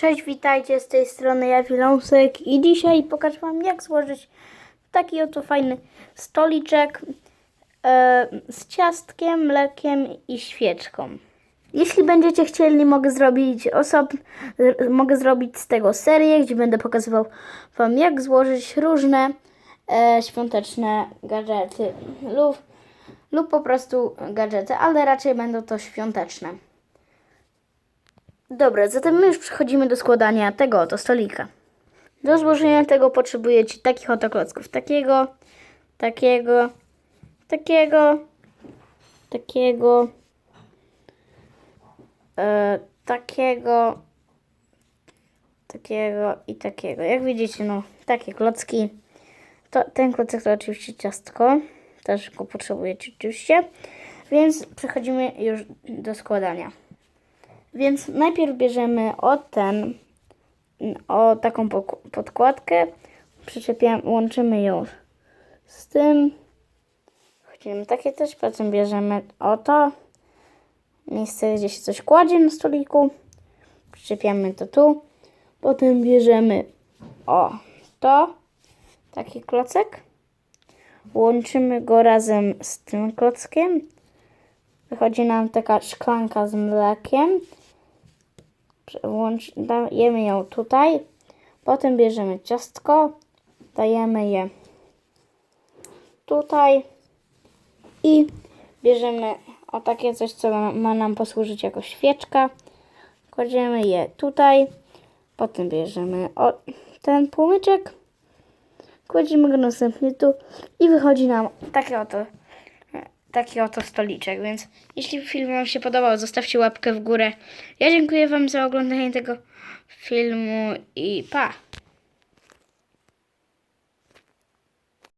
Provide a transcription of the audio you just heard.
Cześć, witajcie z tej strony ja Wiląsek i dzisiaj pokażę Wam jak złożyć taki oto fajny stoliczek e, z ciastkiem, mlekiem i świeczką. Jeśli będziecie chcieli, mogę zrobić osobno, mogę zrobić z tego serię, gdzie będę pokazywał Wam jak złożyć różne e, świąteczne gadżety lub, lub po prostu gadżety, ale raczej będą to świąteczne. Dobra, zatem my już przechodzimy do składania tego oto stolika. Do złożenia tego potrzebujecie takich oto klocków. Takiego, takiego, takiego, takiego, e, takiego, takiego i takiego. Jak widzicie, no, takie klocki. To, ten klocek to oczywiście ciastko. Też go potrzebujecie oczywiście. Więc przechodzimy już do składania. Więc najpierw bierzemy o ten, o taką podkładkę, przyczepiamy, łączymy ją z tym. Chodzimy takie też, potem bierzemy o to, miejsce gdzie się coś kładzie na stoliku, przyczepiamy to tu, potem bierzemy o to, taki klocek, łączymy go razem z tym klockiem, wychodzi nam taka szklanka z mlekiem, Włącz, dajemy ją tutaj, potem bierzemy ciastko, dajemy je tutaj i bierzemy o takie coś, co ma, nam posłużyć jako świeczka, kładziemy je tutaj, potem bierzemy ten płomyczek, kładziemy go następnie tu i wychodzi nam taki oto taki oto stoliczek, więc jeśli film Wam się podobał, zostawcie łapkę w górę. Ja dziękuję Wam za oglądanie tego filmu i pa!